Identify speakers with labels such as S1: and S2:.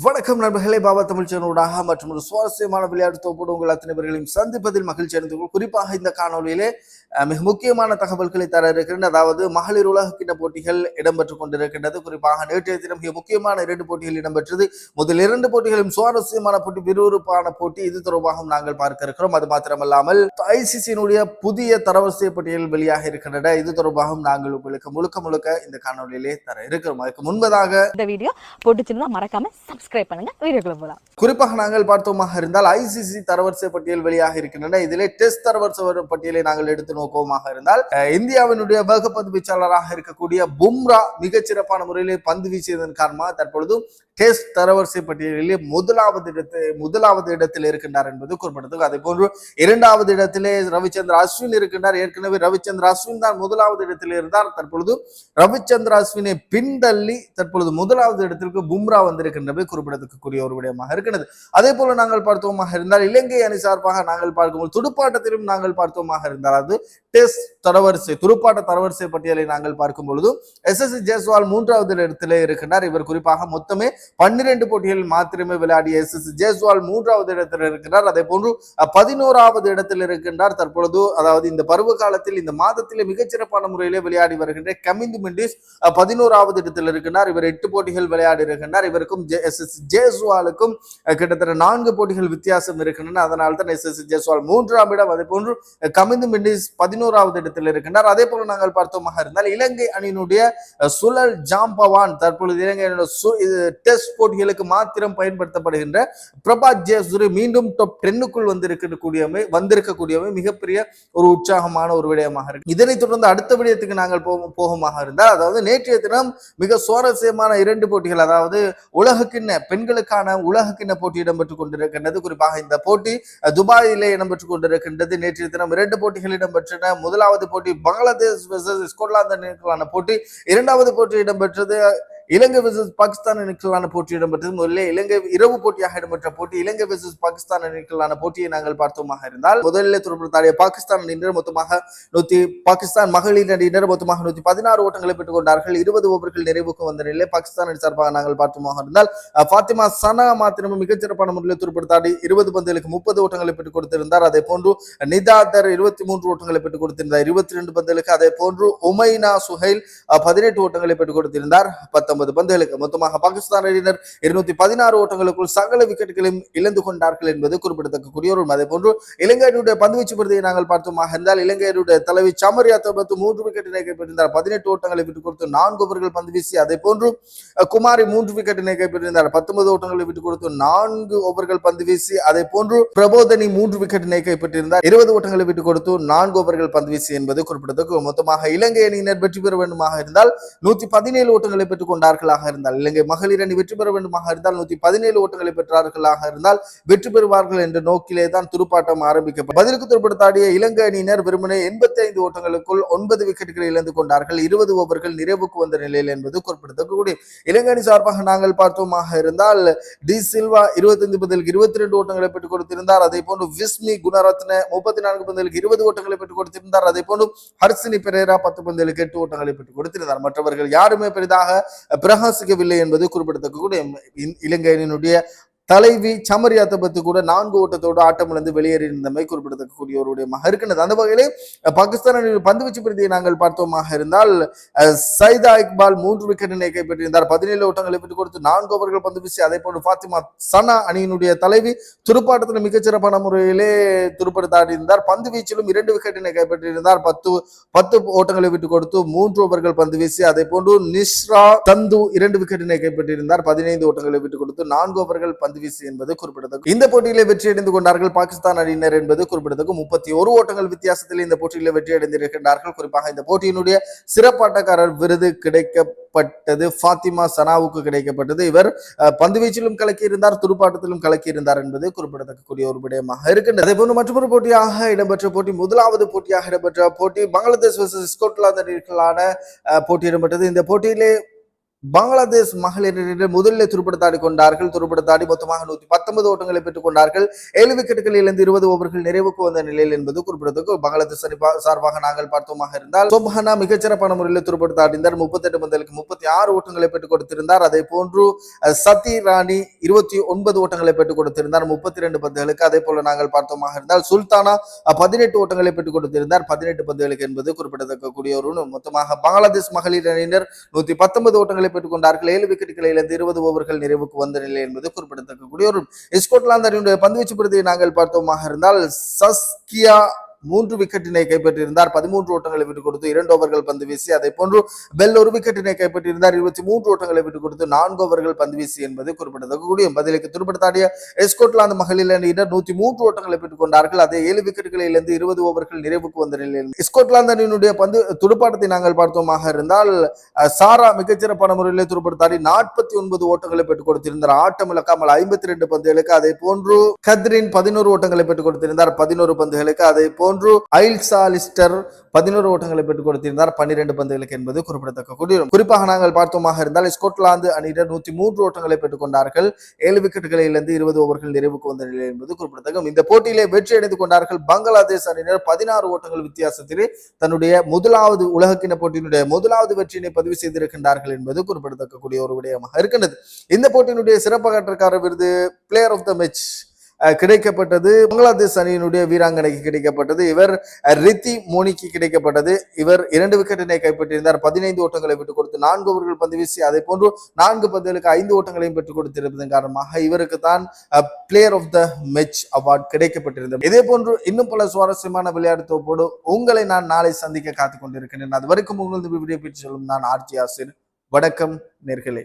S1: வணக்கம் நண்பர்களே பாபா தமிழ் சேனலூடாக மற்றும் ஒரு சுவாரஸ்யமான விளையாட்டு தொகுப்போடு உங்கள் அத்தனை பேர்களையும் சந்திப்பதில் மகிழ்ச்சி அடைந்து குறிப்பாக இந்த காணொலியிலே மிக முக்கியமான தகவல்களை தர இருக்கின்றன. அதாவது மகளிர் உலக கிண்ண போட்டிகள் இடம்பெற்றுக் கொண்டிருக்கின்றது. குறிப்பாக நேற்றைய தினம் மிக முக்கியமான இரண்டு போட்டிகள் இடம்பெற்றது. முதல் இரண்டு போட்டிகளும் சுவாரஸ்யமான போட்டி விறுவிறுப்பான போட்டி. இது தொடர்பாகவும் நாங்கள் பார்க்க இருக்கிறோம். அது மாத்திரமல்லாமல் ஐசிசியினுடைய புதிய தரவரிசை பட்டியல் வெளியாக இருக்கின்றன. இது தொடர்பாகவும் நாங்கள் உங்களுக்கு முழுக்க முழுக்க இந்த காணொலியிலே தர இருக்கிறோம். அதுக்கு முன்பதாக
S2: இந்த வீடியோ போட்டுச்சுன்னா மறக்காம சப்ஸ்கிரைப் பண்ணுங்க வீடியோக்குள்ள போலாம்.
S1: குறிப்பாக நாங்கள் பார்த்தோமாக இருந்தால் ஐசிசி தரவரிசை பட்டியல் வெளியாக இருக்கின்றன. இதிலே டெஸ்ட் தரவரிசை பட்டியலை நாங்கள் எடுத்து நோக்கமாக இருந்தால் இந்தியாவினுடைய வேகப்பந்து வீச்சாளராக இருக்கக்கூடிய பும்ரா மிகச்சிறப்பான முறையிலே பந்து வீசியதன் காரணமாக தற்பொழுது டெஸ்ட் தரவரிசை பட்டியலிலே முதலாவது இடத்தை முதலாவது இடத்தில் இருக்கின்றார் என்பது குறிப்பிடத்தக்கது. அதே போன்று இரண்டாவது இடத்திலே ரவிச்சந்திர அஸ்வின் இருக்கின்றார். ஏற்கனவே ரவிச்சந்திர அஸ்வின் தான் முதலாவது இடத்தில் இருந்தார். தற்பொழுது ரவிச்சந்திர அஸ்வினை பின்தள்ளி தற்பொழுது முதலாவது இடத்திற்கு பும்ரா வந்திருக்கின்றவை குறிப்பிடத்தக்கக்கூடிய ஒரு விடயமாக இருக்கிறது அதே போல நாங்கள் பார்த்தோமாக இருந்தால் இலங்கை அணி சார்பாக நாங்கள் பார்க்கும்போது துடுப்பாட்டத்திலும் நாங்கள் பார்த்தோமாக இருந்தால் அது டெஸ்ட் தரவரிசை துடுப்பாட்ட தரவரிசை பட்டியலை நாங்கள் பார்க்கும் பொழுது எஸ் எஸ் ஜெய்ஸ்வால் மூன்றாவது இடத்திலே இருக்கின்றார். இவர் குறிப்பாக மொத்தமே பன்னிரண்டு போட்டிகள் மாத்திரமே விளையாடிய எஸ் எஸ் ஜெய்ஸ்வால் மூன்றாவது இடத்தில் இருக்கிறார். அதே போன்று பதினோராவது இடத்தில் இருக்கின்றார். தற்பொழுது அதாவது இந்த பருவ காலத்தில் இந்த மாதத்திலே மிகச்சிறப்பான முறையிலே விளையாடி வருகின்ற கமிந்து மெண்டிஸ் பதினோராவது இடத்தில் இருக்கின்றார். இவர் எட்டு போட்டிகள் விளையாடி இருக்கின்றார். இவருக்கும் எஸ் எஸ் ஜெய்ஸ்வாலுக்கும் கிட்டத்தட்ட நான்கு போட்டிகள் வித்தியாசம் இருக்கின்றன. அதனால தான் எஸ் எஸ் ஜெய்ஸ்வால் மூன்றாம் இடம். அதே போன்று கமிந்து மெண்டிஸ் பதினோராவது இடத்தில் இருக்கின்றார். அதே போல நாங்கள் பார்த்தோமாக இருந்தால் இலங்கை அணியினுடைய சுழல் ஜாம்பவான் தற்பொழுது இலங்கை அணியினுடைய டெஸ்ட் போட்டிகளுக்கு மாத்திரம் பயன்படுத்தப்படுகின்ற பிரபாத் ஜெயசூரி மீண்டும் டாப் டென்னுக்குள் வந்திருக்கக்கூடியவை வந்திருக்கக்கூடியவை மிகப்பெரிய ஒரு உற்சாகமான ஒரு விடயமாக இருக்கு. இதனைத் தொடர்ந்து அடுத்த விடயத்துக்கு நாங்கள் போகும் போகமாக இருந்தால் அதாவது நேற்றைய தினம் மிக சுவாரஸ்யமான இரண்டு போட்டிகள் அதாவது உலகக்கிண்ண பெண்களுக்கான உலகக்கிண்ண போட்டி இடம்பெற்றுக் கொண்டிருக்கின்றது. குறிப்பாக இந்த போட்டி துபாயிலே இடம்பெற்றுக் கொண்டிருக்கின்றது. நேற்றைய தினம் இரண்டு போட்டிகள் இடம்பெற்றன. முதலாவது போட்டி பங்களாதேஷ் வெர்சஸ் ஸ்கொட்லாந்து போட்டி. இரண்டாவது போட்டி இடம்பெற்றது. இலங்கை வெர்சஸ் பாகிஸ்தான் அணிக்கலான போட்டி இடம்பெற்றது முதலில் இலங்கை இரவு போட்டியாக இடம்பெற்ற போட்டி இலங்கை வெர்சஸ் பாகிஸ்தான் அணிக்கலான போட்டியை நாங்கள் பார்த்தோமாக இருந்தால் முதலில் தொடர்புடைய பாகிஸ்தான் அணியினர் மொத்தமாக நூத்தி பாகிஸ்தான் மகளிர் அணியினர் மொத்தமாக நூத்தி பதினாறு ஓட்டங்களை பெற்றுக் கொண்டார்கள் இருபது ஓவர்கள் நிறைவுக்கு வந்த நிலையில் பாகிஸ்தான் அணி சார்பாக நாங்கள் பார்த்தோமாக இருந்தால் பாத்திமா சனா மாத்திரமும் மிகச்சிறப்பான முறையில் துருப்படுத்தாடி இருபது பந்துகளுக்கு முப்பது ஓட்டங்களை பெற்றுக் கொடுத்திருந்தார். அதே போன்று நிதாதர் இருபத்தி மூன்று ஓட்டங்களை பெற்றுக் கொடுத்திருந்தார். இருபத்தி ரெண்டு பந்துகளுக்கு அதே போன்று உமைனா சுஹைல் பதினெட்டு ஓட்டங்களை பெற்றுக் கொடுத்திருந்தார். பத்தொன்பது பந்துகளுக்கு மொத்தமாக பாகிஸ்தான் அணியினர் இருநூத்தி பதினாறு ஓட்டங்களுக்குள் சகல விக்கெட்டுகளையும் இழந்து கொண்டார்கள் என்பது குறிப்பிடத்தக்கக்கூடிய ஒரு அதே போன்று இலங்கை அணியுடைய பந்துவீச்சு பிரதியை நாங்கள் பார்த்தோமாக இருந்தால் இலங்கை அணியுடைய தலைவி சமரியா தபத்து மூன்று விக்கெட்டினை கைப்பற்றிருந்தார் பதினெட்டு ஓட்டங்களை விட்டுக் கொடுத்து நான்கு ஓவர்கள் பந்து வீசி அதே போன்று குமாரி மூன்று விக்கெட்டினை கைப்பற்றிருந்தார் பத்தொன்பது ஓட்டங்களை விட்டுக் கொடுத்து நான்கு ஓவர்கள் பந்து வீசி அதே போன்று பிரபோதனி மூன்று விக்கெட்டினை கைப்பற்றியிருந்தார். இருபது ஓட்டங்களை விட்டுக் கொடுத்து நான்கு ஓவர்கள் பந்து வீசி என்பது குறிப்பிடத்தக்க மொத்தமாக இலங்கை அணியினர் வெற்றி பெற வேண்டுமாக இருந்தால் நூத்தி பதினேழு ஓட்டங்களை பெற்றுக் கொண்டார்களாக இருந்தால் இலங்கை மகளிர் அணி வெற்றி பெற வேண்டுமாக இருந்தால் நூத்தி பதினேழு ஓட்டங்களை பெற்றார்களாக இருந்தால் வெற்றி பெறுவார்கள் என்ற நோக்கிலே தான் துடுப்பாட்டம் ஆரம்பிக்கப்படும். பதிலுக்கு துடுப்படுத்தாடிய இலங்கை அணியினர் வெறுமனே எண்பத்தி ஐந்து ஓட்டங்களுக்குள் ஒன்பது விக்கெட்டுகளை இழந்து கொண்டார்கள். இருபது ஓவர்கள் நிறைவுக்கு வந்த நிலையில் என்பது குறிப்பிடத்தக்கூடிய இலங்கை அணி சார்பாக நாங்கள் பார்த்தோமாக இருந்தால் டி சில்வா இருபத்தைந்து பந்தலுக்கு இருபத்தி ரெண்டு ஓட்டங்களை பெற்றுக் கொடுத்திருந்தார். அதே போன்று விஸ்மி குணரத்ன முப்பத்தி நான்கு பந்தலுக்கு இருபது ஓட்டங்களை பெற்றுக் கொடுத்திருந்தார். அதே போன்று ஹர்சினி பெரேரா பத்து பந்தலுக்கு எட்டு ஓட்டங்களை பெற்றுக் கொடுத்திருந்தார். மற்றவர்கள் யாருமே பெரிதாக பிரகாசிக்கவில்லை என்பது குறிப்பிடத்தக்க கூட இலங்கை தலைவி சமரியா தபத்து கூட நான்கு ஓட்டத்தோடு ஆட்டமிழந்து வெளியேறியிருந்தமை குறிப்பிடத்தக்கக்கூடிய ஒரு விடயமாக இருக்கின்றது. அந்த வகையிலே அஹ், பாகிஸ்தான் பந்து பந்துவீச்சு பிரதியை நாங்கள் பார்த்தோமாக இருந்தால் சைதா இக்பால் மூன்று விக்கெட்டினை கைப்பற்றியிருந்தார். பதினேழு ஓட்டங்களை பெற்றுக் கொடுத்து நான்கு ஓவர்கள் பந்து வீசி அதே போன்று ஃபாத்திமா சனா அணியினுடைய தலைவி துடுப்பாட்டத்தில் மிகச்சிறப்பான முறையிலே துடுப்படுத்தாடியிருந்தார். பந்து வீச்சிலும் இரண்டு விக்கெட்டினை கைப்பற்றியிருந்தார். பத்து பத்து ஓட்டங்களை விட்டுக் கொடுத்து மூன்று ஓவர்கள் பந்து வீசி அதே போன்று நிஸ்ரா தந்து இரண்டு விக்கெட்டினை கைப்பற்றியிருந்தார். பதினைந்து ஓட்டங்களை விட்டுக் கொடுத்து நான்கு ஓவர்கள் பந்து வீசி என்பது குறிப்பிடத்தக்க இந்த போட்டியிலே வெற்றி அடைந்து கொண்டார்கள் பாகிஸ்தான் அணியினர் என்பது குறிப்பிடத்தக்க. முப்பத்தி ஒரு ஓட்டங்கள் வித்தியாசத்தில் இந்த போட்டியிலே வெற்றியடைந்திருக்கின்றார்கள் குறிப்பாக இந்த போட்டியினுடைய சிறப்பாட்டக்காரர் விருது கிடைக்கப்பட்டது. ஃபாத்திமா சனாவுக்கு கிடைக்கப்பட்டது. இவர் பந்துவீச்சிலும் கலக்கியிருந்தார் துடுப்பாட்டத்திலும் கலக்கியிருந்தார் என்பது குறிப்பிடத்தக்கக்கூடிய ஒரு விடயமாக இருக்கின்றது. அதே போன்று மற்றொரு போட்டியாக இடம்பெற்ற போட்டி முதலாவது போட்டியாக இடம்பெற்ற போட்டி பங்களாதேஷ் versus ஸ்கொட்லாந்து அணிகளான போட்டி இடம்பெற்றது. இந்த போட்டியிலே பங்களாதேஷ் மகளிரிடம் முதலில் துருப்படுத்தாடி கொண்டார்கள். துருப்படுத்தாடி மொத்தமாக நூத்தி பத்தொன்பது ஓட்டங்களை பெற்றுக் கொண்டார்கள். ஏழு விக்கெட்டுகளில் இருந்து இருபது ஓவர்கள் நிறைவுக்கு வந்த நிலையில் என்பது குறிப்பிடத்தக்க பங்களாதேஷ் அணி சார்பாக நாங்கள் பார்த்தோமாக இருந்தால் சோபஹானா மிகச்சிறப்பான முறையில் துருப்படுத்தாடினார் முப்பத்தெட்டு பந்தலுக்கு முப்பத்தி ஆறு ஓட்டங்களை பெற்றுக் கொடுத்திருந்தார். அதே போன்று சதி ராணி இருபத்தி ஒன்பது ஓட்டங்களை பெற்றுக் கொடுத்திருந்தார். முப்பத்தி ரெண்டு பந்துகளுக்கு அதே போல நாங்கள் பார்த்தோமாக இருந்தால் சுல்தானா பதினெட்டு ஓட்டங்களை பெற்றுக் கொடுத்திருந்தார். பதினெட்டு பந்துகளுக்கு என்பது குறிப்பிடத்தக்க கூடிய ஒரு மொத்தமாக பங்களாதேஷ் மகளிர் அணியினர் நூத்தி பத்தொன்பது ஓட்டங்களை பெற்றுக் கொண்டார்கள் ஏழு விக்கெட்டுகளை இழந்து இருபது ஓவர்கள் நிறைவுக்கு வந்த நிலை என்பது குறிப்பிடத்தக்க கூடிய ஒரு ஸ்கொட்லாந்து அணியுடைய பந்துவீச்சு பிரதியை நாங்கள் பார்த்தோமாக இருந்தால் சஸ்கியா மூன்று விக்கெட்டினை கைப்பற்றியிருந்தார். பதிமூன்று ஓட்டங்களை விட்டுக் கொடுத்து இரண்டு ஓவர்கள் பந்து வீசி அதை போன்று பெல் ஒரு விக்கெட்டினை கைப்பற்றியிருந்தார். இருபத்தி மூன்று ஓட்டங்களை விட்டுக் கொடுத்து நான்கு ஓவர்கள் பந்து வீசி என்பது குறிப்பிடத்தக்கூடிய பதிலுக்கு துடுப்படுத்தாடிய எஸ்கோட்லாந்து மகளிர் அணியினர் நூத்தி மூன்று ஓட்டங்களை பெற்றுக் கொண்டார்கள். அதே ஏழு விக்கெட்டுகளில் இருந்து இருபது ஓவர்கள் நிறைவுக்கு வந்த நிலையில் ஸ்கொட்லாந்து அணியினுடைய பந்து துடுப்பாட்டத்தை நாங்கள் பார்த்தோமாக இருந்தால் சாரா மிகச்சிறப்பான முறையில் துடுப்படுத்தாடி நாற்பத்தி ஒன்பது ஓட்டங்களை பெற்றுக் கொடுத்திருந்தார். ஆட்டம் இழக்காமல் ஐம்பத்தி ரெண்டு பந்துகளுக்கு அதே போன்று கத்ரின் பதினோரு ஓட்டங்களை பெற்றுக் கொடுத்திருந்தார். பதினோரு பந்துகளுக்கு அதே போன்று ஐல்சா லிஸ்டர் பதினோரு ஓட்டங்களை பெற்றுக் கொடுத்திருந்தார். பன்னிரண்டு பந்துகளுக்கு என்பது குறிப்பிடத்தக்க குறிப்பாக நாங்கள் பார்த்தோமாக இருந்தால் ஸ்கொட்லாந்து அணியினர் நூத்தி மூன்று ஓட்டங்களை பெற்றுக் கொண்டார்கள். ஏழு விக்கெட்டுகளில் இருந்து இருபது ஓவர்கள் நிறைவுக்கு வந்த நிலை என்பது குறிப்பிடத்தக்க இந்த போட்டியிலே வெற்றி அடைந்து கொண்டார்கள் பங்களாதேஷ் அணியினர். பதினாறு ஓட்டங்கள் வித்தியாசத்தில் தன்னுடைய முதலாவது உலகக்கிண போட்டியினுடைய முதலாவது வெற்றியினை பதிவு செய்திருக்கின்றார்கள் என்பது குறிப்பிடத்தக்கக்கூடிய ஒரு விடயமாக இருக்கின்றது. இந்த போட்டியினுடைய சிறப்பாகற்றக்கார விருது பிளேயர் ஆஃப் த மேட்ச் கிடைக்கப்பட்டது. பங்களாதேஷ் அணியினுடைய வீராங்கனைக்கு கிடைக்கப்பட்டது. இவர் ரித்தி மோனிக்கு கிடைக்கப்பட்டது. இவர் இரண்டு விக்கெட்டினை கைப்பற்றியிருந்தார். பதினைந்து ஓட்டங்களை விட்டுக் கொடுத்து நான்கு ஓவர்கள் பந்து வீசி அதே போன்று நான்கு பந்துகளுக்கு ஐந்து ஓட்டங்களையும் பெற்றுக் கொடுத்திருப்பதன் காரணமாக இவருக்கு தான் player of the match award கிடைக்கப்பட்டிருந்தது. இதே போன்று இன்னும் பல சுவாரஸ்யமான விளையாட்டு தொகுப்போடு உங்களை நான் நாளை சந்திக்க காத்துக் கொண்டிருக்கிறேன். அது வரைக்கும் உங்களது வீடியோ பற்றி சொல்லும் நான் ஆர்ஜி ஆசிர் வணக்கம் நேர்களே.